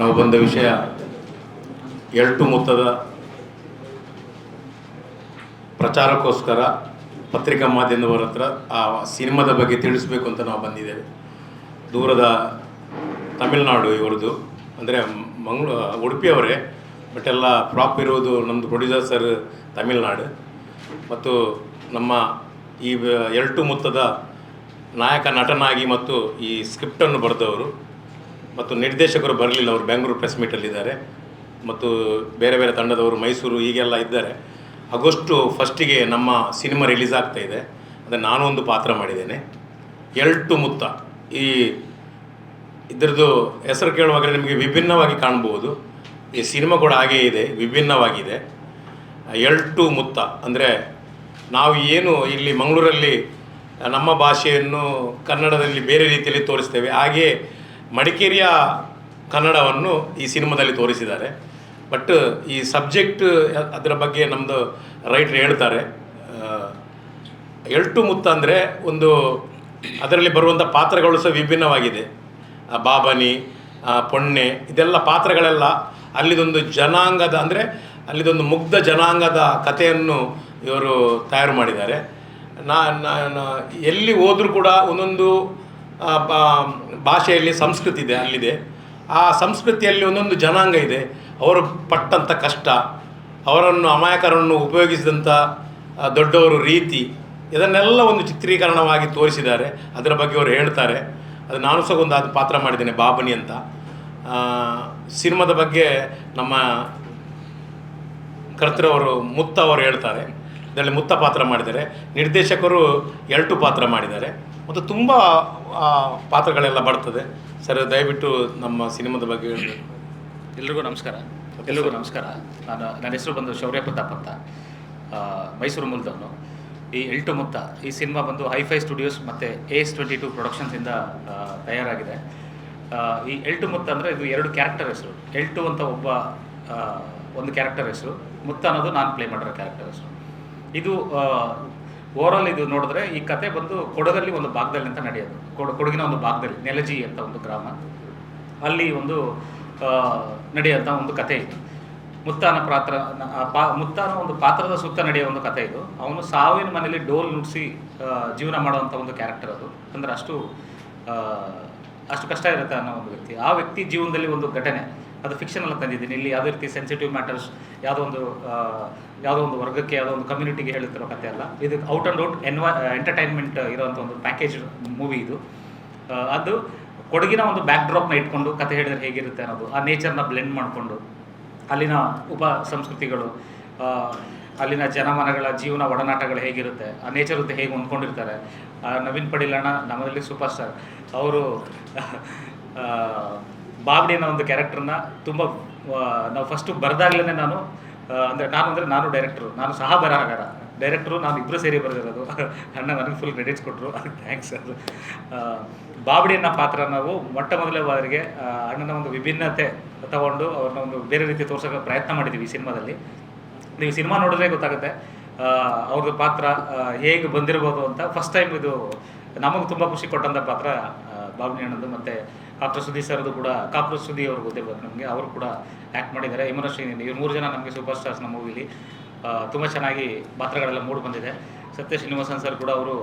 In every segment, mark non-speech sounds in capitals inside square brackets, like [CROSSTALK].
ನಾವು ಬಂದ ವಿಷಯ ಎಳ್ಟು ಮೊತ್ತದ ಪ್ರಚಾರಕ್ಕೋಸ್ಕರ ಪತ್ರಿಕಾ ಮಾಧ್ಯಮದವರ ಹತ್ರ ಆ ಸಿನಿಮಾದ ಬಗ್ಗೆ ತಿಳಿಸ್ಬೇಕು ಅಂತ ನಾವು ಬಂದಿದ್ದೇವೆ. ದೂರದ ತಮಿಳುನಾಡು ಇವರದು ಅಂದರೆ ಮಂಗಳೂ ಉಡುಪಿಯವರೇ ಬಟ್ ಎಲ್ಲ ಪ್ರಾಪ್ ಇರೋದು ನಮ್ಮದು ಪ್ರೊಡ್ಯೂಸರ್ ಸರ್ ತಮಿಳ್ನಾಡು. ಮತ್ತು ನಮ್ಮ ಈ ಎಳ್ಟು ಮೊತ್ತದ ನಾಯಕ ನಟನಾಗಿ ಮತ್ತು ಈ ಸ್ಕ್ರಿಪ್ಟನ್ನು ಬರೆದವರು ಮತ್ತು ನಿರ್ದೇಶಕರು ಬರಲಿಲ್ಲ, ಅವರು ಬೆಂಗಳೂರು ಪ್ರೆಸ್ ಮೀಟಲ್ಲಿದ್ದಾರೆ ಮತ್ತು ಬೇರೆ ಬೇರೆ ತಂಡದವರು ಮೈಸೂರು ಹೀಗೆಲ್ಲ ಇದ್ದಾರೆ. ಆಗಸ್ಟು ಫಸ್ಟಿಗೆ ನಮ್ಮ ಸಿನಿಮಾ ರಿಲೀಸ್ ಆಗ್ತಾ ಇದೆ. ಅಂದರೆ ನಾನು ಒಂದು ಪಾತ್ರ ಮಾಡಿದ್ದೇನೆ. ಎಲ್ಟು ಮುತ್ತ. ಈ ಇದರದ್ದು ಹೆಸರು ಕೇಳುವಾಗ ನಿಮಗೆ ವಿಭಿನ್ನವಾಗಿ ಕಾಣ್ಬೋದು ಈ ಸಿನಿಮಾ ಕೂಡ ಹಾಗೇ ಇದೆ, ವಿಭಿನ್ನವಾಗಿದೆ. ಎಲ್ಟು ಮುತ್ತ ಅಂದರೆ ನಾವು ಏನು ಇಲ್ಲಿ ಮಂಗಳೂರಲ್ಲಿ ನಮ್ಮ ಭಾಷೆಯನ್ನು ಕನ್ನಡದಲ್ಲಿ ಬೇರೆ ರೀತಿಯಲ್ಲಿ ತೋರಿಸ್ತೇವೆ. ಹಾಗೆಯೇ ಮಡಿಕೇರಿಯ ಕನ್ನಡವನ್ನು ಈ ಸಿನಿಮಾದಲ್ಲಿ ತೋರಿಸಿದ್ದಾರೆ. ಬಟ್ ಈ ಸಬ್ಜೆಕ್ಟ್ ಅದರ ಬಗ್ಗೆ ನಮ್ಮದು ರೈಟ್ರ್ ಹೇಳ್ತಾರೆ. ಎಲ್ಟು ಮುತ್ತ ಅಂದರೆ ಒಂದು ಅದರಲ್ಲಿ ಬರುವಂಥ ಪಾತ್ರಗಳು ಸಹ ವಿಭಿನ್ನವಾಗಿದೆ. ಬಾಬನಿ ಪೊಣ್ಣೆ ಇದೆಲ್ಲ ಪಾತ್ರಗಳೆಲ್ಲ ಅಲ್ಲಿದೊಂದು ಜನಾಂಗದ ಅಂದರೆ ಅಲ್ಲಿದೊಂದು ಮುಗ್ಧ ಜನಾಂಗದ ಕಥೆಯನ್ನು ಇವರು ತಯಾರು ಮಾಡಿದ್ದಾರೆ. ನಾ, ನಾ- ನಾ- ಎಲ್ಲಿ ಹೋದರೂ ಕೂಡ ಒಂದೊಂದು ಭಾಷೆಯಲ್ಲಿ ಸಂಸ್ಕೃತಿ ಇದೆ, ಅಲ್ಲಿದೆ. ಆ ಸಂಸ್ಕೃತಿಯಲ್ಲಿ ಒಂದೊಂದು ಜನಾಂಗ ಇದೆ. ಅವರು ಪಟ್ಟಂಥ ಕಷ್ಟ, ಅವರನ್ನು ಅಮಾಯಕರನ್ನು ಉಪಯೋಗಿಸಿದಂಥ ದೊಡ್ಡವರು ರೀತಿ, ಇದನ್ನೆಲ್ಲ ಒಂದು ಚಿತ್ರೀಕರಣವಾಗಿ ತೋರಿಸಿದ್ದಾರೆ. ಅದರ ಬಗ್ಗೆ ಅವರು ಹೇಳ್ತಾರೆ. ಅದು ನಾನು ಸಹ ಒಂದು ಅದು ಪಾತ್ರ ಮಾಡಿದ್ದೇನೆ, ಬಾಬನಿ ಅಂತ. ಸಿನಿಮಾದ ಬಗ್ಗೆ ನಮ್ಮ ಕರ್ತೃವರು ಮುತ್ತ ಅವರು ಹೇಳ್ತಾರೆ. ಇದರಲ್ಲಿ ಮುತ್ತ ಪಾತ್ರ ಮಾಡಿದ್ದಾರೆ. ನಿರ್ದೇಶಕರು ಎಲ್ಟು ಪಾತ್ರ ಮಾಡಿದ್ದಾರೆ. ಮತ್ತು ತುಂಬ ಪಾತ್ರಗಳೆಲ್ಲ ಬರ್ತದೆ. ಸರ್ ದಯವಿಟ್ಟು ನಮ್ಮ ಸಿನಿಮಾದ ಬಗ್ಗೆ ಹೇಳಬೇಕು. ಎಲ್ರಿಗೂ ನಮಸ್ಕಾರ. ಎಲ್ರಿಗೂ ನಮಸ್ಕಾರ. ನಾನು ನನ್ನ ಹೆಸರು ಬಂದು ಶೌರ್ಯ ಪ್ರತಾಪ್ ಅಂತ ಮೈಸೂರು ಮೂಲದವನು. ಈ ಎಲ್ಟು ಮುತ್ತ ಈ ಸಿನಿಮಾ ಬಂದು ಹೈಫೈ ಸ್ಟುಡಿಯೋಸ್ ಮತ್ತು ಎಸ್ ಟ್ವೆಂಟಿ ಟು ಪ್ರೊಡಕ್ಷನ್ಸಿಂದ ತಯಾರಾಗಿದೆ. ಈ ಎಲ್ಟು ಮುತ್ತ ಅಂದರೆ ಇದು ಎರಡು ಕ್ಯಾರೆಕ್ಟರ್ ಹೆಸರು. ಎಲ್ಟು ಅಂತ ಒಬ್ಬ ಒಂದು ಕ್ಯಾರೆಕ್ಟರ್ ಹೆಸರು. ಮುತ್ತ ಅನ್ನೋದು ನಾನು ಪ್ಲೇ ಮಾಡಿರೋ ಕ್ಯಾರೆಕ್ಟರ್ ಹೆಸರು. ಇದು ಓವರಾಲ್ ಇದು ನೋಡಿದ್ರೆ ಈ ಕತೆ ಬಂದು ಕೊಡಗಲ್ಲಿ ಒಂದು ಭಾಗದಲ್ಲಿ ಅಂತ ನಡೆಯೋದು. ಕೊಡ, ಕೊಡಗಿನ ಒಂದು ಭಾಗದಲ್ಲಿ, ನೆಲಜಿ ಅಂತ ಒಂದು ಗ್ರಾಮ. ಅಲ್ಲಿ ಒಂದು ನಡೆಯೋಂಥ ಒಂದು ಕತೆ ಇದು. ಮುತ್ತಾನ ಪಾತ್ರ ಮುತ್ತಾನ ಒಂದು ಪಾತ್ರದ ಸುತ್ತ ನಡೆಯೋ ಒಂದು ಕತೆ ಇದು. ಅವನು ಸಾವಿನ ಮನೆಯಲ್ಲಿ ಡೋಲ್ ನುಡಿಸಿ ಜೀವನ ಮಾಡುವಂಥ ಒಂದು ಕ್ಯಾರೆಕ್ಟರ್ ಅದು. ಅಂದರೆ ಅಷ್ಟು ಅಷ್ಟು ಕಷ್ಟ ಇರುತ್ತೆ ಅನ್ನೋ ಒಂದು ವ್ಯಕ್ತಿ. ಆ ವ್ಯಕ್ತಿ ಜೀವನದಲ್ಲಿ ಒಂದು ಘಟನೆ. ಅದು ಫಿಕ್ಷನ್ ಎಲ್ಲ ತಂದಿದ್ದೀನಿ. ಇಲ್ಲಿ ಯಾವುದೇ ರೀತಿ ಸೆನ್ಸಿಟಿವ್ ಮ್ಯಾಟರ್ಸ್ ಯಾವುದೋ ಒಂದು ಯಾವುದೋ ಒಂದು ವರ್ಗಕ್ಕೆ, ಯಾವುದೋ ಒಂದು ಕಮ್ಯುನಿಟಿಗೆ ಹೇಳುತ್ತಿರೋ ಕತೆ ಅಲ್ಲ. ಇದು ಔಟ್ ಆ್ಯಂಡ್ ಔಟ್ ಎನ್ವ ಎಂಟರ್ಟೈನ್ಮೆಂಟ್ ಇರೋವಂಥ ಒಂದು ಪ್ಯಾಕೇಜ್ ಮೂವಿ ಇದು. ಅದು ಕೊಡಗಿನ ಒಂದು ಬ್ಯಾಕ್ ಡ್ರಾಪ್ನ ಇಟ್ಕೊಂಡು ಕತೆ ಹೇಳಿದ್ರೆ ಹೇಗಿರುತ್ತೆ ಅನ್ನೋದು, ಆ ನೇಚರ್ನ ಬ್ಲೆಂಡ್ ಮಾಡಿಕೊಂಡು, ಅಲ್ಲಿನ ಉಪ ಸಂಸ್ಕೃತಿಗಳು ಅಲ್ಲಿನ ಜನಮನಗಳ ಜೀವನ ಒಡನಾಟಗಳು ಹೇಗಿರುತ್ತೆ, ಆ ನೇಚರ್ ಜೊತೆ ಹೇಗೆ ಹೊಂದ್ಕೊಂಡಿರ್ತಾರೆ. ನವೀನ್ ಪಡಿಲಣ್ಣ ನಮ್ಮಲ್ಲಿ ಸೂಪರ್ ಸ್ಟಾರ್ ಅವರು ಬಾಬ್ಡಿ ಅನ್ನೋ ಒಂದು ಕ್ಯಾರೆಕ್ಟರ್ನ ತುಂಬ ನಾವು ಫಸ್ಟು ಬರೆದಾಗ್ಲೇ ನಾನು ಅಂದರೆ ನಾನು ಅಂದರೆ ನಾನು ಡೈರೆಕ್ಟ್ರು ನಾನು ಸಹ ಬರಹಗಾರ. ಡೈರೆಕ್ಟ್ರು ನಾನು ಇಬ್ಬರು ಸೇರಿ ಬರೆದಿರೋದು. ಅಣ್ಣ ನನಗೆ ಫುಲ್ ಕ್ರೆಡಿಟ್ಸ್ ಕೊಟ್ಟರು ಥ್ಯಾಂಕ್ಸ್ ಸರ್ ಬಾಬಡಿ ಅನ್ನೋ ಪಾತ್ರ ನಾವು ಮೊಟ್ಟ ಮೊದಲೇ ಬಾರಿಗೆ ಅಣ್ಣನ ಒಂದು ವಿಭಿನ್ನತೆ ತಗೊಂಡು ಅವ್ರನ್ನ ಒಂದು ಬೇರೆ ರೀತಿ ತೋರ್ಸೋಕೆ ಪ್ರಯತ್ನ ಮಾಡಿದ್ದೀವಿ ಈ ಸಿನಿಮಾದಲ್ಲಿ. ನೀವು ಸಿನಿಮಾ ನೋಡಿದ್ರೆ ಗೊತ್ತಾಗುತ್ತೆ ಅವ್ರದ್ದು ಪಾತ್ರ ಹೇಗೆ ಬಂದಿರ್ಬೋದು ಅಂತ. ಫಸ್ಟ್ ಟೈಮ್ ಇದು ನಮಗೆ ತುಂಬ ಖುಷಿ ಕೊಟ್ಟಂಥ ಪಾತ್ರ ಬಾಬಡಿ ಅಣ್ಣದು. ಮತ್ತು ಡಾಕ್ಟರ್ ಸುದೀಪ್ ಸರ್ದು ಕೂಡ ಕಾಪುರ ಸುದೀಪ್ ಅವ್ರು ಗೊತ್ತಿರ್ಬೇಕು ನಮಗೆ ಅವರು ಕೂಡ ಆ್ಯಕ್ಟ್ ಮಾಡಿದ್ದಾರೆ. ಯಮುನ ಶ್ರೀನಿಧಿ ಇವ್ರು ಮೂರು ಜನ ನಮಗೆ ಸೂಪರ್ ಸ್ಟಾರ್ಸ್ ನಮ್ಮ ಮೂವಿಲಿ ತುಂಬ ಚೆನ್ನಾಗಿ ಪಾತ್ರಗಳೆಲ್ಲ ಮೂಡಿ ಬಂದಿದೆ. ಸತ್ಯ ಶ್ರೀನಿವಾಸನ್ ಸರ್ ಕೂಡ ಅವರು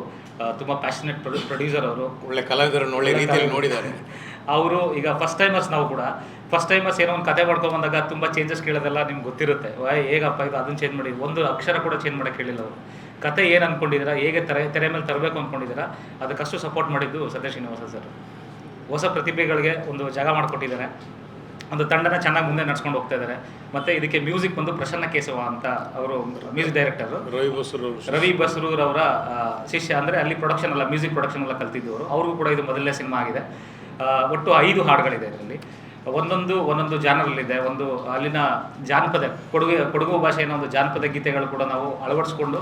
ತುಂಬ ಪ್ಯಾಷನೆಟ್ ಪ್ರೊಡ್ಯೂಸರ್ ಅವರು. ಒಳ್ಳೆ ಕಲಾವಿದರನ್ನು ಒಳ್ಳೆ ರೀತಿಯಲ್ಲಿ ನೋಡಿದ್ದಾರೆ. ಅವರು ಈಗ ಫಸ್ಟ್ ಟೈಮರ್ಸ್ ನಾವು ಕೂಡ ಫಸ್ಟ್ ಟೈಮರ್ಸ್ ಏನೋ ಒಂದು ಕತೆ ಮಾಡ್ಕೊಂಡು ಬಂದಾಗ ತುಂಬ ಚೇಂಜಸ್ ಕೇಳೋದೆಲ್ಲ ನಿಮ್ಗೆ ಗೊತ್ತಿರುತ್ತೆ. ಹೇಗಪ್ಪ ಇದು? ಅದನ್ನು ಚೇಂಜ್ ಮಾಡಿ. ಒಂದು ಅಕ್ಷರ ಕೂಡ ಚೇಂಜ್ ಮಾಡಕ್ಕೆ ಹೇಳಿಲ್ಲ ಅವರು. ಕತೆ ಏನು ಅಂದ್ಕೊಂಡಿದ್ದೀರಾ ಹೇಗೆ ತೆರೆ ತೆರೆ ಮೇಲೆ ತರಬೇಕು ಅಂದ್ಕೊಂಡಿದ್ದೀರಾ ಅದಕ್ಕಷ್ಟು ಸಪೋರ್ಟ್ ಮಾಡಿದ್ದು ಸತ್ಯ ಶ್ರೀನಿವಾಸ ಸರ್. ಹೊಸ ಪ್ರತಿಭೆಗಳಿಗೆ ಒಂದು ಜಾಗ ಮಾಡಿಕೊಟ್ಟಿದ್ದಾರೆ. ಒಂದು ತಂಡನ ಚೆನ್ನಾಗಿ ಮುಂದೆ ನಡ್ಸ್ಕೊಂಡು ಹೋಗ್ತಾ ಇದ್ದಾರೆ. ಮತ್ತೆ ಇದಕ್ಕೆ ಮ್ಯೂಸಿಕ್ ಬಂದು ಪ್ರಸನ್ನ ಕೇಶವ ಅಂತ ಅವರು ಮ್ಯೂಸಿಕ್ ಡೈರೆಕ್ಟರ್. ರವಿ ಬಸರು. ರವಿ ಬಸರೂರವರ ಆ, ಶಿಷ್ಯ ಅಂದರೆ ಅಲ್ಲಿ ಪ್ರೊಡಕ್ಷನ್ ಎಲ್ಲ ಮ್ಯೂಸಿಕ್ ಪ್ರೊಡಕ್ಷನ್ ಎಲ್ಲ ಕಲ್ತಿದ್ದವರು. ಅವ್ರಿಗೂ ಕೂಡ ಇದು ಮೊದಲನೇ ಸಿನಿಮಾ ಆಗಿದೆ. ಒಟ್ಟು ಐದು ಹಾಡುಗಳಿದೆ ಇದರಲ್ಲಿ. ಒಂದೊಂದು ಒಂದೊಂದು ಜಾನರಲ್ಲಿದೆ. ಒಂದು ಅಲ್ಲಿನ ಜಾನಪದ ಕೊಡುಗೆ ಕೊಡಗು ಭಾಷೆಯ ಒಂದು ಜಾನಪದ ಗೀತೆಗಳು ಕೂಡ ನಾವು ಅಳವಡಿಸ್ಕೊಂಡು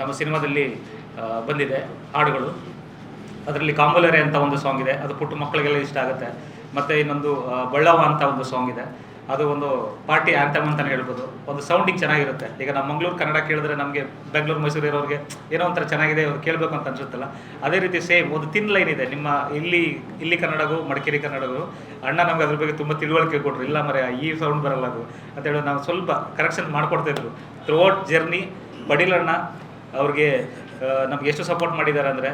ನಮ್ಮ ಸಿನಿಮಾದಲ್ಲಿ ಬಂದಿದೆ ಹಾಡುಗಳು. ಅದರಲ್ಲಿ ಕಾಂಬುಲರೆ ಅಂತ ಒಂದು ಸಾಂಗ್ ಇದೆ. ಅದು ಪುಟ್ಟ ಮಕ್ಕಳಿಗೆಲ್ಲ ಇಷ್ಟ ಆಗುತ್ತೆ. ಮತ್ತು ಇನ್ನೊಂದು ಬಳ್ಳವ ಅಂತ ಒಂದು ಸಾಂಗ್ ಇದೆ. ಅದು ಒಂದು ಪಾರ್ಟಿ ಆ್ಯಂಥಮ್ ಅಂತಲೇ ಹೇಳ್ಬೋದು. ಒಂದು ಸೌಂಡಿಂಗ್ ಚೆನ್ನಾಗಿರುತ್ತೆ. ಈಗ ನಮ್ಮ ಮಂಗಳೂರು ಕನ್ನಡ ಕೇಳಿದ್ರೆ ನಮಗೆ ಬೆಂಗಳೂರು, ಮೈಸೂರು ಇರೋರಿಗೆ ಏನೋ ಒಂಥರ ಚೆನ್ನಾಗಿದೆ ಕೇಳಬೇಕು ಅಂತ ಅನಿಸುತ್ತಲ್ಲ. ಅದೇ ರೀತಿ ಸೇಮ್ ಒಂದು ತಿನ್ ಲೈನ್ ಇದೆ. ನಿಮ್ಮ ಇಲ್ಲಿ ಇಲ್ಲಿ ಕನ್ನಡಗೂ, ಮಡಿಕೇರಿ ಕನ್ನಡಗೂ, ಅಣ್ಣ ನಮ್ಗೆ ಅದ್ರ ಬಗ್ಗೆ ತುಂಬ ತಿಳುವಳಿಕೆ ಕೊಟ್ರು. ಇಲ್ಲ ಮರೆ ಈ ಸೌಂಡ್ ಬರಲ್ಲ ಅದು ಅಂತ ಹೇಳಿ ನಾವು ಸ್ವಲ್ಪ ಕರೆಕ್ಷನ್ ಮಾಡ್ಕೊಡ್ತಾಯಿದ್ರು ಥ್ರೂಔಟ್ ಜರ್ನಿ ಬಡಿಲಣ್ಣ ಅವ್ರಿಗೆ ನಮ್ಗೆ ಎಷ್ಟು ಸಪೋರ್ಟ್ ಮಾಡಿದ್ದಾರೆ ಅಂದರೆ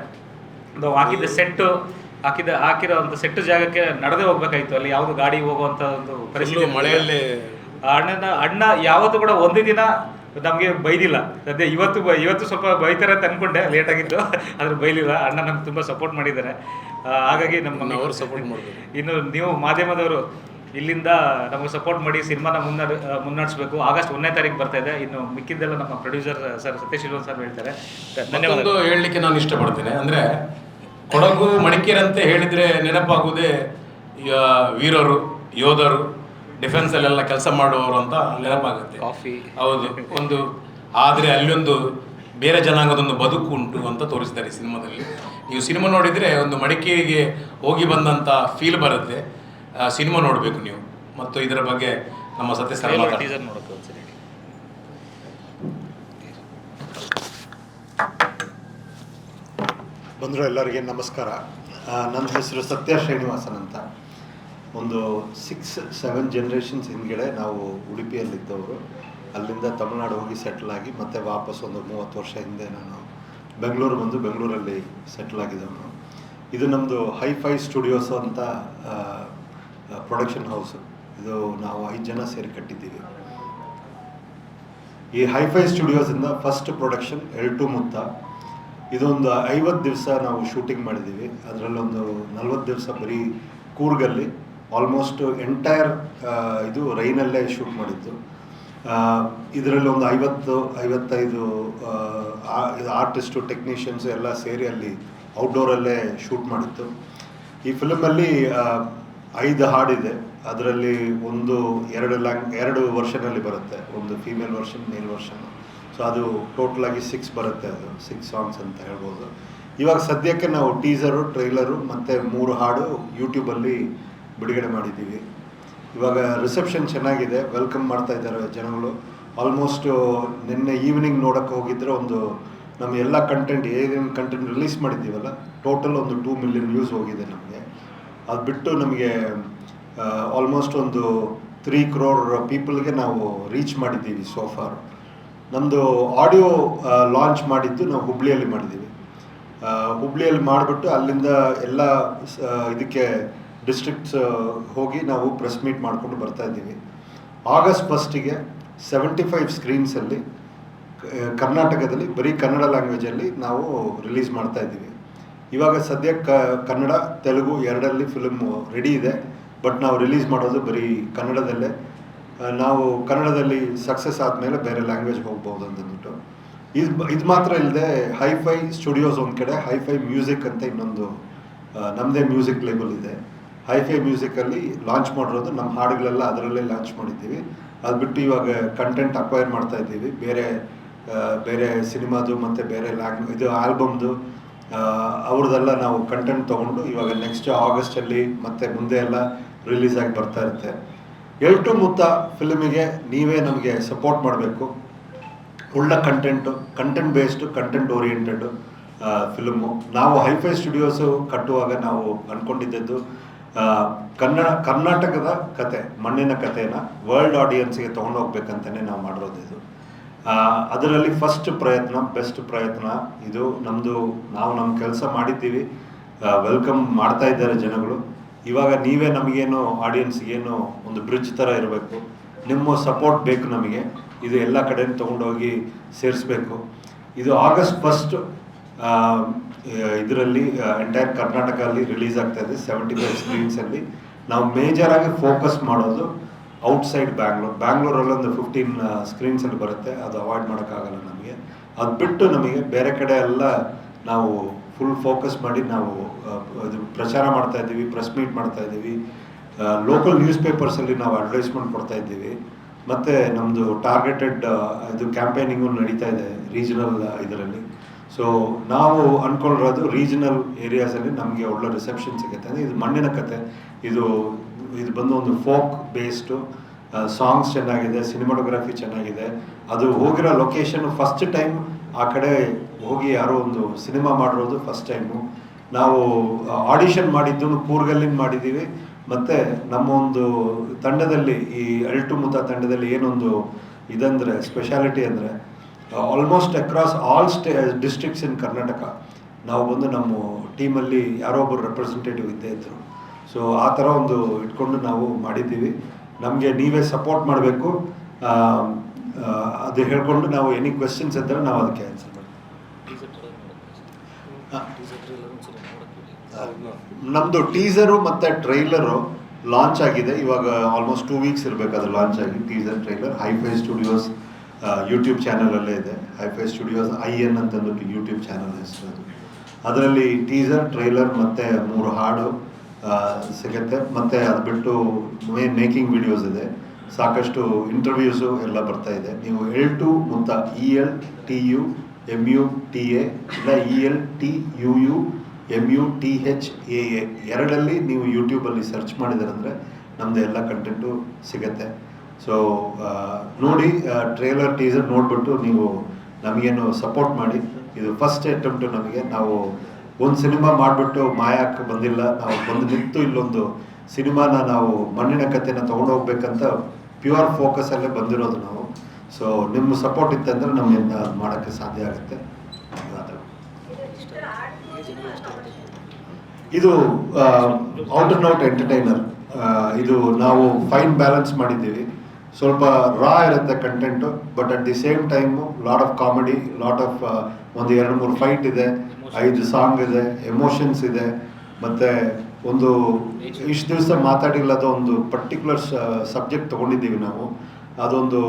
ನಾವು ಹಾಕಿದ್ದ ಸೆಟ್ಟು ಹಾಕಿದ ಹಾಕಿರೋ ಒಂದು ಸೆಟ್ಟು ಜಾಗಕ್ಕೆ ನಡೆದೇ ಹೋಗ್ಬೇಕಾಯ್ತು. ಅಲ್ಲಿ ಯಾವುದು ಗಾಡಿ ಹೋಗುವಂತ ಒಂದು ಪರಿಸ್ಥಿತಿ ಮಳೆಯಲ್ಲಿ ಅಣ್ಣನ ಅಣ್ಣ ಯಾವತ್ತು ಕೂಡ ಒಂದೇ ದಿನ ನಮಗೆ ಬೈದಿಲ್ಲ. ಅದೇ ಇವತ್ತು ಇವತ್ತು ಸ್ವಲ್ಪ ಬೈತಾರೆ ಅಂತ ಅನ್ಕೊಂಡೆ ಲೇಟ್ ಆಗಿತ್ತು. [LAUGHS] ಆದ್ರೆ ಬೈಲಿಲ್ಲ. ಅಣ್ಣ ನಮ್ಗೆ ತುಂಬಾ ಸಪೋರ್ಟ್ ಮಾಡಿದ್ದಾರೆ. ಹಾಗಾಗಿ ನಮ್ಮ ಅವ್ರು ಸಪೋರ್ಟ್ ಮಾಡಿದ್ರು ಇನ್ನು ನೀವು ಮಾಧ್ಯಮದವರು ಇಲ್ಲಿಂದ ನಮಗೆ ಸಪೋರ್ಟ್ ಮಾಡಿ ಸಿನಿಮಾನ ಮುನ್ನ ಮುನ್ನಡೆಸಬೇಕು. ಆಗಸ್ಟ್ ಒಂದನೇ ತಾರೀಕು ಬರ್ತಾ ಇದೆ. ಇನ್ನು ಮಿಕ್ಕಿದ್ದೆಲ್ಲ ನಮ್ಮ ಪ್ರೊಡ್ಯೂಸರ್ ಸರ್ ಸತೀಶ್ ಇಲ್ವನ್ ಸರ್ ಹೇಳ್ತಾರೆ. ಧನ್ಯವಾದ ಹೇಳಲಿಕ್ಕೆ ನಾನು ಇಷ್ಟಪಡ್ತೇನೆ. ಅಂದ್ರೆ ಕೊಡಗು ಮಡಿಕೇರಿ ಅಂತ ಹೇಳಿದ್ರೆ ನೆನಪಾಗುವುದೇ ವೀರರು ಯೋಧರು ಡಿಫೆನ್ಸ್ ಅಲ್ಲೆಲ್ಲ ಕೆಲಸ ಮಾಡುವವರು ಅಂತ ನೆನಪಾಗುತ್ತೆ. ಹೌದು ಒಂದು ಆದರೆ ಅಲ್ಲೊಂದು ಬೇರೆ ಜನಾಂಗದೊಂದು ಬದುಕು ಉಂಟು ಅಂತ ತೋರಿಸ್ತಾರೆ ಈ ಸಿನಿಮಾದಲ್ಲಿ. ನೀವು ಸಿನಿಮಾ ನೋಡಿದರೆ ಒಂದು ಮಡಿಕೇರಿಗೆ ಹೋಗಿ ಬಂದಂಥ ಫೀಲ್ ಬರುತ್ತೆ. ಸಿನಿಮಾ ನೋಡಬೇಕು ನೀವು. ಮತ್ತು ಇದರ ಬಗ್ಗೆ ನಮ್ಮ ಸತ್ಯ ಸರ್ ಮಾತಾಡ್ತಾರೆ ಟೀಸರ್ ನೋಡೋಕೆ ಒಂದ್ಸರಿ ಬಂದರು ಎಲ್ಲರಿಗೆ ನಮಸ್ಕಾರ. ನನ್ನ ಹೆಸರು ಸತ್ಯ ಶ್ರೀನಿವಾಸನ್ ಅಂತ. ಒಂದು ಸಿಕ್ಸ್ ಸೆವೆನ್ ಜನ್ರೇಷನ್ಸ್ ಹಿಂದ್ಗಡೆ ನಾವು ಉಡುಪಿಯಲ್ಲಿದ್ದವರು. ಅಲ್ಲಿಂದ ತಮಿಳ್ನಾಡು ಹೋಗಿ ಸೆಟ್ಲ್ ಆಗಿ ಮತ್ತೆ ವಾಪಸ್ ಒಂದು ಮೂವತ್ತು ವರ್ಷ ಹಿಂದೆ ನಾನು ಬೆಂಗಳೂರು ಬಂದು ಬೆಂಗಳೂರಲ್ಲಿ ಸೆಟ್ಲ್ ಆಗಿದ್ದವನು. ಇದು ನಮ್ಮದು ಹೈಫೈ ಸ್ಟುಡಿಯೋಸ್ ಅಂತ ಪ್ರೊಡಕ್ಷನ್ ಹೌಸ್ ಇದು ನಾವು ಐದು ಜನ ಸೇರಿ ಕಟ್ಟಿದ್ದೀವಿ. ಈ ಹೈಫೈ ಸ್ಟುಡಿಯೋಸಿಂದ ಫಸ್ಟ್ ಪ್ರೊಡಕ್ಷನ್ ಎಲ್ಟು ಮುತ್ತ ಇದೊಂದು ಐವತ್ತು ದಿವಸ ನಾವು ಶೂಟಿಂಗ್ ಮಾಡಿದ್ದೀವಿ. ಅದರಲ್ಲೊಂದು ನಲ್ವತ್ತು ದಿವಸ ಬರೀ ಕೂರ್ಗಲ್ಲಿ ಆಲ್ಮೋಸ್ಟ್ ಎಂಟೈರ್ ಇದು ರೈನಲ್ಲೇ ಶೂಟ್ ಮಾಡಿದ್ದು. ಇದರಲ್ಲಿ ಒಂದು ಐವತ್ತು, ಐವತ್ತೈದು ಆರ್ಟಿಸ್ಟು ಟೆಕ್ನಿಷಿಯನ್ಸ್ ಎಲ್ಲ ಸೇರಿ ಅಲ್ಲಿ ಔಟ್ಡೋರಲ್ಲೇ ಶೂಟ್ ಮಾಡಿತ್ತು ಈ ಫಿಲಮಲ್ಲಿ ಐದು ಹಾಡಿದೆ. ಅದರಲ್ಲಿ ಒಂದು ಎರಡು ಲ್ಯಾಂಗ್, ಎರಡು ವರ್ಷನಲ್ಲಿ ಬರುತ್ತೆ. ಒಂದು female version male version so ಅದು ಟೋಟಲಾಗಿ ಸಿಕ್ಸ್ ಬರುತ್ತೆ ಅದು. ಸಿಕ್ಸ್ ಸಾಂಗ್ಸ್ ಅಂತ ಹೇಳ್ಬೋದು. ಇವಾಗ ಸದ್ಯಕ್ಕೆ ನಾವು ಟೀಸರು ಟ್ರೈಲರು ಮತ್ತು ಮೂರು ಹಾಡು ಯೂಟ್ಯೂಬಲ್ಲಿ ಬಿಡುಗಡೆ ಮಾಡಿದ್ದೀವಿ. ಇವಾಗ ರಿಸೆಪ್ಷನ್ ಚೆನ್ನಾಗಿದೆ. ವೆಲ್ಕಮ್ ಮಾಡ್ತಾ ಇದ್ದಾರೆ ಜನಗಳು. ಆಲ್ಮೋಸ್ಟು ನಿನ್ನೆ ಈವ್ನಿಂಗ್ ನೋಡೋಕ್ಕೆ ಹೋಗಿದ್ರೆ ಒಂದು ನಮ್ಮ ಎಲ್ಲ ಕಂಟೆಂಟ್ ಏನೇನು ಕಂಟೆಂಟ್ ರಿಲೀಸ್ ಮಾಡಿದ್ದೀವಲ್ಲ ಟೋಟಲ್ ಒಂದು ಟೂ ಮಿಲಿಯನ್ ವ್ಯೂಸ್ ಹೋಗಿದೆ ನಮಗೆ. ಅದು ಬಿಟ್ಟು ನಮಗೆ ಆಲ್ಮೋಸ್ಟ್ ಒಂದು ತ್ರೀ ಕ್ರೋರ್ ಪೀಪಲ್ಗೆ ನಾವು ರೀಚ್ ಮಾಡಿದ್ದೀವಿ ಸೋಫಾರ್ ನಮ್ಮದು ಆಡಿಯೋ ಲಾಂಚ್ ಮಾಡಿದ್ದು ನಾವು ಹುಬ್ಳಿಯಲ್ಲಿ ಮಾಡಿದ್ದೀವಿ. ಹುಬ್ಳಿಯಲ್ಲಿ ಮಾಡಿಬಿಟ್ಟು ಅಲ್ಲಿಂದ ಎಲ್ಲ ಇದಕ್ಕೆ ಡಿಸ್ಟ್ರಿಕ್ಟ್ಸ್ ಹೋಗಿ ನಾವು ಪ್ರೆಸ್ ಮೀಟ್ ಮಾಡಿಕೊಂಡು ಬರ್ತಾ ಇದ್ದೀವಿ. ಆಗಸ್ಟ್ ಫಸ್ಟಿಗೆ ಸೆವೆಂಟಿ ಫೈವ್ ಸ್ಕ್ರೀನ್ಸಲ್ಲಿ ಕರ್ನಾಟಕದಲ್ಲಿ, ಬರೀ ಕನ್ನಡ ಲ್ಯಾಂಗ್ವೇಜಲ್ಲಿ ನಾವು ರಿಲೀಸ್ ಮಾಡ್ತಾ ಇದ್ದೀವಿ. ಇವಾಗ ಸದ್ಯ ಕ, ಕನ್ನಡ, ತೆಲುಗು ಎರಡರಲ್ಲಿ ಫಿಲಮ್ ರೆಡಿ ಇದೆ. ಬಟ್ ನಾವು ರಿಲೀಸ್ ಮಾಡೋದು ಬರೀ ಕನ್ನಡದಲ್ಲೇ. ನಾವು ಕನ್ನಡದಲ್ಲಿ ಸಕ್ಸಸ್ ಆದಮೇಲೆ ಬೇರೆ ಲ್ಯಾಂಗ್ವೇಜ್ ಹೋಗ್ಬೋದು ಅಂತಂದ್ಬಿಟ್ಟು ಇದು ಇದು ಮಾತ್ರ ಇಲ್ಲದೆ ಹೈಫೈ ಸ್ಟುಡಿಯೋಸ್ ಒಂದು ಕಡೆ ಹೈಫೈ ಮ್ಯೂಸಿಕ್ ಅಂತ ಇನ್ನೊಂದು ನಮ್ಮದೇ ಮ್ಯೂಸಿಕ್ ಲೇಬಲ್ ಇದೆ. ಹೈಫೈ ಮ್ಯೂಸಿಕಲ್ಲಿ ಲಾಂಚ್ ಮಾಡಿರೋದು ನಮ್ಮ ಹಾಡುಗಳೆಲ್ಲ ಅದರಲ್ಲೇ ಲಾಂಚ್ ಮಾಡಿದ್ದೀವಿ. ಅದು ಬಿಟ್ಟು ಇವಾಗ ಕಂಟೆಂಟ್ ಅಕ್ವೈರ್ ಮಾಡ್ತಾ ಇದ್ದೀವಿ. ಬೇರೆ ಬೇರೆ ಸಿನಿಮಾದು ಮತ್ತು ಬೇರೆ ಲ್ಯಾಂಗ್, ಇದು ಆಲ್ಬಮ್ದು ಅವ್ರದ್ದೆಲ್ಲ ನಾವು ಕಂಟೆಂಟ್ ತೊಗೊಂಡು ಇವಾಗ ನೆಕ್ಸ್ಟ್ ಆಗಸ್ಟಲ್ಲಿ ಮತ್ತು ಮುಂದೆ ಎಲ್ಲ ರಿಲೀಸ್ ಆಗಿ ಬರ್ತಾ ಇರುತ್ತೆ. ಎಲ್ಟು ಮುತ್ತ ಫಿಲ್ಮಿಗೆ ನೀವೇ ನಮಗೆ ಸಪೋರ್ಟ್ ಮಾಡಬೇಕು. ಒಳ್ಳೆ content content based content oriented film. ನಾವು ಹೈಫೈ ಸ್ಟುಡಿಯೋಸು ಕಟ್ಟುವಾಗ ನಾವು ಅಂದ್ಕೊಂಡಿದ್ದದ್ದು ಕನ್ನಡ, ಕರ್ನಾಟಕದ ಕತೆ, ಮಣ್ಣಿನ ಕಥೆನ ವರ್ಲ್ಡ್ ಆಡಿಯನ್ಸ್ಗೆ ತೊಗೊಂಡು ಹೋಗ್ಬೇಕಂತಲೇ ನಾವು ಮಾಡಿರೋದು ಇದು. ಅದರಲ್ಲಿ ಫಸ್ಟ್ ಪ್ರಯತ್ನ ಬೆಸ್ಟ್ ಪ್ರಯತ್ನ ಇದು. ನಮ್ಮದು ನಾವು ನಮ್ಮ ಕೆಲಸ ಮಾಡಿದ್ದೀವಿ. ವೆಲ್ಕಮ್ ಮಾಡ್ತಾ ಇದ್ದಾರೆ ಜನಗಳು. ಇವಾಗ ನೀವೇ ನಮಗೇನು ಆಡಿಯನ್ಸ್ಗೇನು ಒಂದು ಬ್ರಿಡ್ಜ್ ಥರ ಇರಬೇಕು. ನಿಮ್ಮ ಸಪೋರ್ಟ್ ಬೇಕು ನಮಗೆ. ಇದು ಎಲ್ಲ ಕಡೆ ತೊಗೊಂಡೋಗಿ ಸೇರಿಸ್ಬೇಕು. ಇದು ಆಗಸ್ಟ್ ಫಸ್ಟ್ ಇದರಲ್ಲಿ ಎಂಟೈರ್ ಕರ್ನಾಟಕದಲ್ಲಿ ರಿಲೀಸ್ ಆಗ್ತಾ ಇದೆ ಸೆವೆಂಟಿ ಫೈವ್ ಸ್ಕ್ರೀನ್ಸಲ್ಲಿ ನಾವು ಮೇಜರಾಗಿ ಫೋಕಸ್ ಮಾಡೋದು ಔಟ್ಸೈಡ್ ಬ್ಯಾಂಗ್ಳೂರ್ ಬ್ಯಾಂಗ್ಳೂರಲ್ಲಿ ಒಂದು ಫಿಫ್ಟೀನ್ ಸ್ಕ್ರೀನ್ಸಲ್ಲಿ ಬರುತ್ತೆ. ಅದು ಅವಾಯ್ಡ್ ಮಾಡೋಕ್ಕಾಗಲ್ಲ ನಮಗೆ. ಅದು ಬಿಟ್ಟು ನಮಗೆ ಬೇರೆ ಕಡೆ ಎಲ್ಲ ನಾವು ಫುಲ್ ಫೋಕಸ್ ಮಾಡಿ ನಾವು ಅದು ಪ್ರಚಾರ ಮಾಡ್ತಾ ಇದ್ದೀವಿ ಪ್ರೆಸ್ ಮೀಟ್ ಮಾಡ್ತಾ ಇದ್ದೀವಿ. ಲೋಕಲ್ ನ್ಯೂಸ್ ಪೇಪರ್ಸಲ್ಲಿ ನಾವು ಅಡ್ವರ್ಟೈಸ್ಮೆಂಟ್ ಕೊಡ್ತಾ ಇದ್ದೀವಿ. ಮತ್ತು ನಮ್ಮದು ಟಾರ್ಗೆಟೆಡ್ ಇದು ಕ್ಯಾಂಪೇನಿಂಗು ನಡೀತಾ ಇದೆ ರೀಜನಲ್ ಇದರಲ್ಲಿ. ಸೊ ನಾವು ಅಂದ್ಕೊಂಡಿರೋದು ರೀಜನಲ್ ಏರಿಯಾಸಲ್ಲಿ ನಮಗೆ ಒಳ್ಳೆ ರಿಸೆಪ್ಷನ್ ಸಿಗುತ್ತೆ ಅಂದರೆ ಇದು ಮಣ್ಣಿನ ಕತೆ. ಇದು ಇದು ಬಂದು ಒಂದು ಫೋಕ್ ಬೇಸ್ಡು ಸಾಂಗ್ಸ್ ಚೆನ್ನಾಗಿದೆ ಸಿನಿಮಾಟೋಗ್ರಫಿ ಚೆನ್ನಾಗಿದೆ. ಅದು ಹೋಗಿರೋ ಲೊಕೇಶನ್ ಫಸ್ಟ್ ಟೈಮ್ ಆ ಕಡೆ ಹೋಗಿ ಯಾರೋ ಒಂದು ಸಿನಿಮಾ ಮಾಡಿರೋದು ಫಸ್ಟ್ ಟೈಮು ನಾವು ಆಡಿಷನ್ ಮಾಡಿದ್ದು ಕೂರ್ಗಲ್ಲಿಂದ ಮಾಡಿದ್ದೀವಿ. ಮತ್ತು ನಮ್ಮ ಒಂದು ತಂಡದಲ್ಲಿ, ಈ ಅಲ್ಟು ಮುತ ತಂಡದಲ್ಲಿ ಏನೊಂದು ಇದಂದರೆ ಸ್ಪೆಷಾಲಿಟಿ ಅಂದರೆ almost across all stay districts in Karnataka ನಾವು ಬಂದು ನಮ್ಮ ಟೀಮಲ್ಲಿ ಯಾರೋ ಒಬ್ಬರು ರೆಪ್ರೆಸೆಂಟೇಟಿವ್ ಇದ್ದೇ ಇದ್ದರು ಸೊ ಆ ಥರ ಒಂದು ಇಟ್ಕೊಂಡು ನಾವು ಮಾಡಿದ್ದೀವಿ. ನಮಗೆ ನೀವೇ ಸಪೋರ್ಟ್ ಮಾಡಬೇಕು. ಅದು ಹೇಳ್ಕೊಂಡು ನಾವು ಎನಿ ಕ್ವೆಶನ್ಸ್ ಇದ್ದರೆ ನಾವು ಅದಕ್ಕೆ ಆನ್ಸರ್ ನಮ್ಮದು ಟೀಸರು ಮತ್ತು ಟ್ರೈಲರು ಲಾಂಚ್ ಆಗಿದೆ. ಇವಾಗ ಆಲ್ಮೋಸ್ಟ್ ಟೂ ವೀಕ್ಸ್ ಇರಬೇಕು ಅದು ಲಾಂಚ್ ಆಗಿ. Teaser trailer hifi studios YouTube ಚಾನಲಲ್ಲೇ ಇದೆ. ಹೈಫೈ ಸ್ಟುಡಿಯೋಸ್ ಐ ಎನ್ ಅಂತಂದ್ಬಿಟ್ಟು ಯೂಟ್ಯೂಬ್ ಚಾನಲ್ ಹೆಸರು ಅದು. ಅದರಲ್ಲಿ ಟೀಸರ್ ಟ್ರೈಲರ್ ಮತ್ತು ಮೂರು ಹಾಡು ಸಿಗುತ್ತೆ. ಮತ್ತು ಅದು ಬಿಟ್ಟು ಮೇಕಿಂಗ್ ವಿಡಿಯೋಸ್ ಇದೆ. ಸಾಕಷ್ಟು ಇಂಟರ್ವ್ಯೂಸು ಎಲ್ಲ ಬರ್ತಾ ಇದೆ. ನೀವು L two ಮುಂತ E L T U M U T A E L T U U M U T H A A ಎರಡಲ್ಲಿ ನೀವು ಯೂಟ್ಯೂಬಲ್ಲಿ ಸರ್ಚ್ ಮಾಡಿದಾರಂದರೆ ನಮ್ಮದು ಎಲ್ಲ ಕಂಟೆಂಟು ಸಿಗತ್ತೆ. ಸೊ ನೋಡಿ ಟ್ರೇಲರ್ ಟೀಸರ್ ನೋಡಿಬಿಟ್ಟು ನೀವು ನಮಗೇನು ಸಪೋರ್ಟ್ ಮಾಡಿ. ಇದು ಫಸ್ಟ್ ಅಟೆಂಪ್ಟು ನಮಗೆ. ನಾವು ಒಂದು ಸಿನಿಮಾ ಮಾಡಿಬಿಟ್ಟು ಮಾಯಾಕ್ ಬಂದಿಲ್ಲ. ನಾವು ಬಂದು ನಿಂತು ಇಲ್ಲೊಂದು ಸಿನಿಮಾನ ನಾವು ಮಣ್ಣಿನ ಕಥೆನ ತೊಗೊಂಡೋಗ್ಬೇಕಂತ ಪ್ಯೂರ್ ಫೋಕಸಲ್ಲೇ ಬಂದಿರೋದು ನಾವು. ಸೊ ನಿಮ್ಮ ಸಪೋರ್ಟ್ ಇತ್ತಂದ್ರೆ ಅದು ಮಾಡೋಕ್ಕೆ ಸಾಧ್ಯ ಆಗುತ್ತೆ. ಧನ್ಯವಾದಗಳು. ಇದು ಔಟ್ ಅಂಡ್ ಔಟ್ ಎಂಟರ್ಟೈನರ್ ಇದು ನಾವು ಫೈನ್ ಬ್ಯಾಲೆನ್ಸ್ ಮಾಡಿದ್ದೀವಿ. ಸ್ವಲ್ಪ ರಾ ಇರುತ್ತೆ content but at the same time lot of comedy lot of ಒಂದು ಎರಡು ಮೂರು ಫೈಟ್ ಇದೆ, ಐದು ಸಾಂಗ್ ಇದೆ ಎಮೋಷನ್ಸ್ ಇದೆ, ಮತ್ತು ಒಂದು ಇಷ್ಟು ದಿವಸ ಮಾತಾಡಿಲ್ಲದ ಒಂದು ಪರ್ಟಿಕ್ಯುಲರ್ ಸಬ್ಜೆಕ್ಟ್ ತೊಗೊಂಡಿದ್ದೀವಿ ನಾವು. ಅದೊಂದು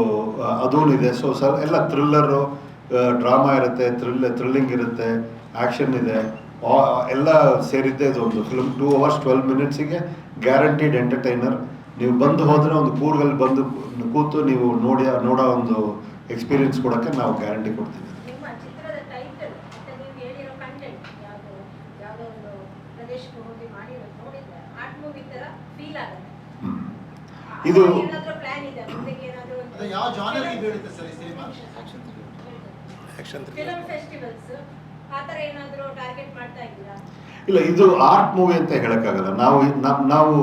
ಅದೂ ಇದೆ. ಸೊ ಸರ್ ಎಲ್ಲ ಥ್ರಿಲ್ಲರು ಡ್ರಾಮಾ ಇರುತ್ತೆ ಥ್ರಿಲ್ ಥ್ರಿಲ್ಲಿಂಗ್ ಇರುತ್ತೆ. ಆ್ಯಕ್ಷನ್ ಇದೆ. ಎಲ್ಲ ಸೇರಿದ್ದೆ ಇದೊಂದು ಒಂದು ಫಿಲ್ಮ್ ಟೂ ಅವರ್ಸ್ ಟ್ವೆಲ್ ಮಿನಿಟ್ಸಿಗೆ ಗ್ಯಾರಂಟಿಡ್ ಎಂಟರ್ಟೈನರ್ ನೀವು ಬಂದು ಹೋದರೆ ಒಂದು ಕೂರ್ಗಲ್ಲಿ ಬಂದು ಕೂತು ನೀವು ನೋಡಿ ನೋಡೋ ಒಂದು ಎಕ್ಸ್ಪೀರಿಯನ್ಸ್ ಕೊಡೋಕ್ಕೆ ನಾವು ಗ್ಯಾರಂಟಿ ಕೊಡ್ತೀವಿ. ನಿಮ್ಮ ಚಿತ್ರದ ಟೈಟಲ್ ಮತ್ತೆ ನೀವು ಹೇಳಿರೋ ಕಂಟೆಂಟ್ ಯಾವುದು ಯಾವುದೋ ಒಂದು ಪ್ರದೇಶಕ್ಕೆ ಹೋಗಿ ಮಾಡಿರೋದು ನೋಡಿದ್ರೆ ಆರ್ಟ್ ಮೂವಿ ತರ ಫೀಲ್ ಆಗುತ್ತೆ. ಇದು ಯಾವ ಪ್ಲಾನ್ ಇದೆ ಮುಂದಕ್ಕೆ ಏನಾದ್ರೂ ಅದು ಯಾವ ಜಾನರ್ಗೆ ಬೀಳುತ್ತೆ sir action cinema film festivals ಇಲ್ಲ, ಇದು ಆರ್ಟ್ ಮೂವಿ ಅಂತ ಹೇಳಕ್ಕಾಗಲ್ಲ. ನಾವು ನಾವು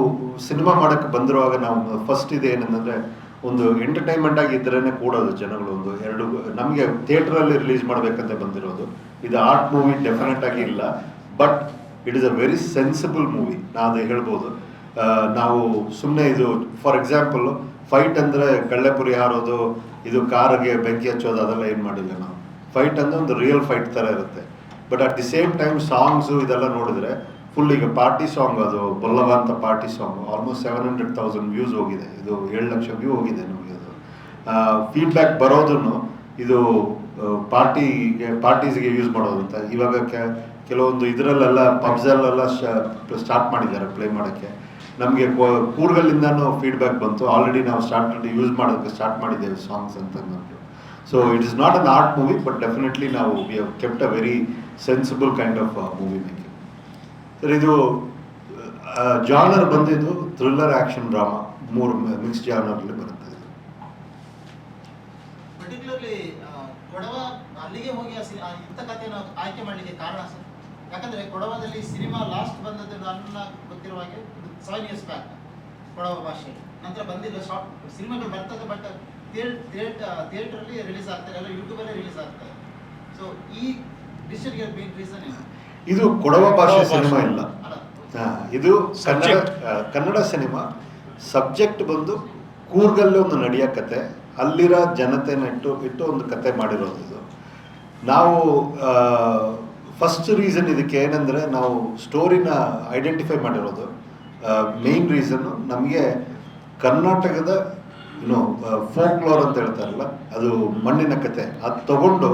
ಸಿನಿಮಾ ಮಾಡಕ್ಕೆ ಬಂದಿರುವಾಗ ನಾವು ಫಸ್ಟ್ ಇದು ಏನಂತಂದ್ರೆ ಒಂದು ಎಂಟರ್ಟೈನ್ಮೆಂಟ್ ಆಗಿ ಇದ್ರೇನೆ ಕೂಡೋದು ಜನಗಳು ಒಂದು ಎರಡು, ನಮಗೆ ಥಿಯೇಟ್ರಲ್ಲಿ ರಿಲೀಸ್ ಮಾಡಬೇಕಂತ ಬಂದಿರೋದು. ಇದು ಆರ್ಟ್ ಮೂವಿ ಡೆಫಿನೆಟ್ ಆಗಿ ಇಲ್ಲ. But it is a very sensible movie ನಾನು ಅದು ಹೇಳ್ಬೋದು. ನಾವು ಸುಮ್ಮನೆ ಇದು ಫಾರ್ ಎಕ್ಸಾಂಪಲ್ ಫೈಟ್ ಅಂದರೆ ಕಳ್ಳೆಪುರಿ ಹಾರೋದು, ಇದು ಕಾರಿಗೆ ಬೆಂಕಿ ಹಚ್ಚೋದು, ಅದೆಲ್ಲ ಏನು ಮಾಡಿಲ್ಲ ನಾವು. ಫೈಟ್ ಅಂದರೆ ಒಂದು ರಿಯಲ್ ಫೈಟ್ ಥರ ಇರುತ್ತೆ. But at the same time songs ಇದೆಲ್ಲ ನೋಡಿದ್ರೆ ಫುಲ್ ಈಗ ಪಾರ್ಟಿ ಸಾಂಗ್ ಅದು ಬಲ್ಲವ ಅಂತ party song almost seven hundred thousand views ಹೋಗಿದೆ. ಇದು ಏಳು ಲಕ್ಷ ವ್ಯೂ ಹೋಗಿದೆ ನಮಗೆ ಅದು. ಫೀಡ್ಬ್ಯಾಕ್ ಬರೋದನ್ನು ಇದು ಪಾರ್ಟಿಗೆ ಪಾರ್ಟೀಸ್ಗೆ ಯೂಸ್ ಮಾಡೋದು ಅಂತ. ಇವಾಗ ಕೆಲವೊಂದು ಇದರಲ್ಲೆಲ್ಲ ಪಬ್ಸಲ್ಲೆಲ್ಲ ಸ್ಟಾರ್ಟ್ ಮಾಡಿದ್ದಾರೆ ಪ್ಲೇ ಮಾಡೋಕ್ಕೆ. ನಮಗೆ ಕೂರ್ಗಲ್ಲಿಂದನೂ ಫೀಡ್ಬ್ಯಾಕ್ ಬಂತು. ಆಲ್ರೆಡಿ ನಾವು ಸ್ಟಾರ್ಟ್ ಯೂಸ್ ಮಾಡೋಕ್ಕೆ ಸ್ಟಾರ್ಟ್ ಮಾಡಿದ್ದೇವೆ ಸಾಂಗ್ಸ್ ಅಂತ so it is not an art movie but definitely ನಾವು we kept a very sensible kind of movie making sir ಇದು ಜಾನರ್ ಬಂದಿದ್ದು ಥ್ರಿಲ್ಲರ್ ಆ್ಯಕ್ಷನ್ ಡ್ರಾಮಾ ಮೂರು ಮಿಕ್ಸ್ ಜಾನರ್ಲಿ ಬರುತ್ತೆ ಅಲ್ಲಿಗೆ ಹೋಗಿ ಇಂಥ ಕಥೆಯನ್ನು ಆಯ್ಕೆ ಮಾಡಲಿಕ್ಕೆ ಕಾರಣ ಸರ್? ಕೊಡವದಲ್ಲಿ ಸಿನಿಮಾ ಲಾಸ್ಟ್ ಬಂದದ್ದು ಹಾಗೆ ಕೊಡವ ಭಾಷೆ. ನಂತರ ಬಂದಿಲ್ಲ ಸಿನಿಮಾಗಳು ಬರ್ತದೆ ಬಟ್ ಥಿಯೇಟ್ರಲ್ಲಿ ರಿಲೀಸ್ ಆಗ್ತಾರೆ ಎಲ್ಲ ಯೂಟ್ಯೂಬಲ್ಲೇ ರಿಲೀಸ್ ಆಗ್ತಾರೆ ಸೊ ಈ ಡಿಸಿಷನ್ಗೆ ಮೇನ್ ರೀಸನ್ ಇದು ಕೊಡವ ಭಾಷೆ ಸಿನಿಮಾ ಇಲ್ಲ. ಇದು ಕನ್ನಡ ಕನ್ನಡ ಸಿನಿಮಾ ಸಬ್ಜೆಕ್ಟ್ ಬಂದು ಕೂರ್ಗಲ್ಲಿ ಒಂದು ನಡೆಯೋ ಕತೆ ಅಲ್ಲಿರೋ ಜನತೆನ ಇಟ್ಟು ಇಟ್ಟು ಒಂದು ಕತೆ ಮಾಡಿರೋದು ಇದು ನಾವು ಫಸ್ಟ್ ರೀಸನ್ ಇದಕ್ಕೆ ಏನಂದರೆ ನಾವು ಸ್ಟೋರಿನ ಐಡೆಂಟಿಫೈ ಮಾಡಿರೋದು. ಮೇನ್ ರೀಸನ್ನು ನಮಗೆ ಕರ್ನಾಟಕದ ಏನು ಫೋಕ್ಲೋರ್ ಅಂತ ಹೇಳ್ತಾರಲ್ಲ ಅದು ಮಣ್ಣಿನ ಕತೆ. ಅದು ತಗೊಂಡು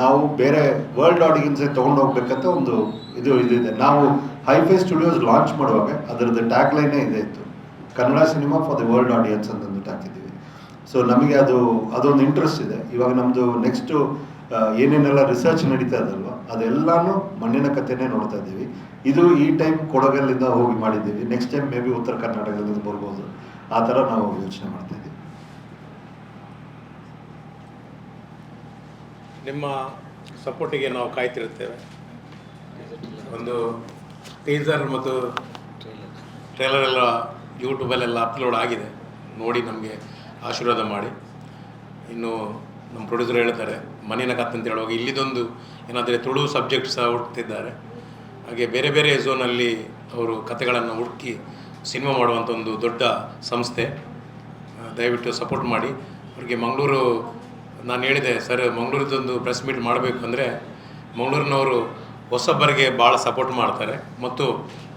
ನಾವು ಬೇರೆ ವರ್ಲ್ಡ್ ಆಡಿಯನ್ಸೇ ತೊಗೊಂಡು ಹೋಗ್ಬೇಕಂತ ಒಂದು ಇದು ಇದಿದೆ. ನಾವು ಹೈಫೈ ಸ್ಟುಡಿಯೋಸ್ ಲಾಂಚ್ ಮಾಡುವಾಗ ಅದರದ್ದು ಟ್ಯಾಗ್ ಲೈನೇ ಇದೆ ಇತ್ತು. Kannada cinema for the world audience ಅಂತಂದು ಹಾಕಿದ್ದೀವಿ. ಸೊ ನಮಗೆ ಅದು, ಅದೊಂದು ಇಂಟ್ರೆಸ್ಟ್ ಇದೆ. ಇವಾಗ ನಮ್ಮದು ನೆಕ್ಸ್ಟು ಏನೇನೆಲ್ಲ ರಿಸರ್ಚ್ ನಡೀತಾ ಇದಲ್ವ, ಅದೆಲ್ಲಾನು ಮಣ್ಣಿನ ಕಥೆನೇ ನೋಡ್ತಾ ಇದ್ದೀವಿ. ಇದು ಈ ಟೈಮ್ ಕೊಡಗಲ್ಲಿಂದ ಹೋಗಿ ಮಾಡಿದ್ದೀವಿ. ನೆಕ್ಸ್ಟ್ ಟೈಮ್ ಮೇ ಬಿ ಉತ್ತರ ಕರ್ನಾಟಕದಿಂದ ಬರ್ಬೋದು. ಆ ಥರ ನಾವು ಯೋಚನೆ ಮಾಡ್ತಾ ಇದ್ದೀವಿ ನಿಮ್ಮ ಸಪೋರ್ಟಿಗೆ ನಾವು ಕಾಯ್ತಿರುತ್ತೇವೆ. ಒಂದು ಟೀಸರ್ ಮತ್ತು ಟ್ರೇಲರ್ ಎಲ್ಲ ಯೂಟ್ಯೂಬಲ್ಲೆಲ್ಲ ಅಪ್ಲೋಡ್ ಆಗಿದೆ. ನೋಡಿ ನಮಗೆ ಆಶೀರ್ವಾದ ಮಾಡಿ. ಇನ್ನು ನಮ್ಮ ಪ್ರೊಡ್ಯೂಸರ್ ಹೇಳ್ತಾರೆ ಮನೆಯ ಕತ್ತಂತ ಅಂತ ಹೇಳುವಾಗ ಇಲ್ಲಿದೊಂದು ಏನಾದರೆ ತುಳು ಸಬ್ಜೆಕ್ಟ್ ಸಹ ಹುಡುಕ್ತಿದ್ದಾರೆ ಹಾಗೆ ಬೇರೆ ಬೇರೆ ಝೋನಲ್ಲಿ ಅವರು ಕತೆಗಳನ್ನು ಹುಡುಕಿ ಸಿನಿಮಾ ಮಾಡುವಂಥ ಒಂದು ದೊಡ್ಡ ಸಂಸ್ಥೆ. ದಯವಿಟ್ಟು ಸಪೋರ್ಟ್ ಮಾಡಿ. ಅವ್ರಿಗೆ ಮಂಗಳೂರು ನಾನು ಹೇಳಿದೆ, ಸರ್ ಮಂಗಳೂರದೊಂದು ಪ್ರೆಸ್ ಮೀಟ್ ಮಾಡಬೇಕು ಅಂದರೆ ಮಂಗಳೂರಿನವರು ಹೊಸಬ್ಬರಿಗೆ ಭಾಳ ಸಪೋರ್ಟ್ ಮಾಡ್ತಾರೆ ಮತ್ತು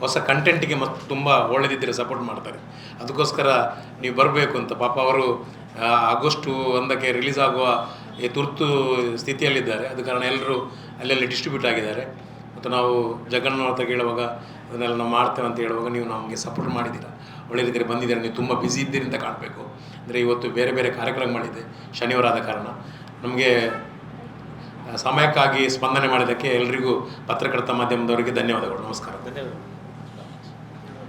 ಹೊಸ ಕಂಟೆಂಟಿಗೆ ಮತ್ತು ತುಂಬ ಒಳ್ಳೆದಿದ್ದರೆ ಸಪೋರ್ಟ್ ಮಾಡ್ತಾರೆ. ಅದಕ್ಕೋಸ್ಕರ ನೀವು ಬರಬೇಕು ಅಂತ. ಪಾಪ ಅವರು ಆಗಸ್ಟು ಒಂದಕ್ಕೆ ರಿಲೀಸ್ ಆಗುವ ಈ ತುರ್ತು ಸ್ಥಿತಿಯಲ್ಲಿದ್ದಾರೆ. ಅದು ಕಾರಣ ಎಲ್ಲರೂ ಅಲ್ಲೆಲ್ಲಿ ಡಿಸ್ಟ್ರಿಬ್ಯೂಟ್ ಆಗಿದ್ದಾರೆ. ಮತ್ತು ನಾವು ಜಗನ್ನಾಥ ಕೇಳುವಾಗ ಅದನ್ನೆಲ್ಲ ನಾವು ಮಾಡ್ತೇವೆ ಅಂತ ಹೇಳುವಾಗ ನೀವು ನಮಗೆ ಸಪೋರ್ಟ್ ಮಾಡಿದ್ದೀರಾ? ಒಳ್ಳೆ ರೀತಿಯಲ್ಲಿ ಬಂದಿದ್ದೀರಾ? ನೀವು ತುಂಬ ಬ್ಯುಸಿ ಇದ್ದೀರಿ ಅಂತ ಕಾಣಬೇಕು. ಅಂದರೆ ಇವತ್ತು ಬೇರೆ ಬೇರೆ ಕಾರ್ಯಕ್ರಮ ಮಾಡಿದ್ದೆ. ಶನಿವಾರ ಆದ ಕಾರಣ. ನಮಗೆ ಸಮಯಕ್ಕಾಗಿ ಸ್ಪಂದನೆ ಮಾಡಿದ್ದಕ್ಕೆ ಎಲ್ರಿಗೂ ಪತ್ರಕರ್ತ ಮಾಧ್ಯಮದವರಿಗೆ ಧನ್ಯವಾದಗಳು. ನಮಸ್ಕಾರ. ಧನ್ಯವಾದ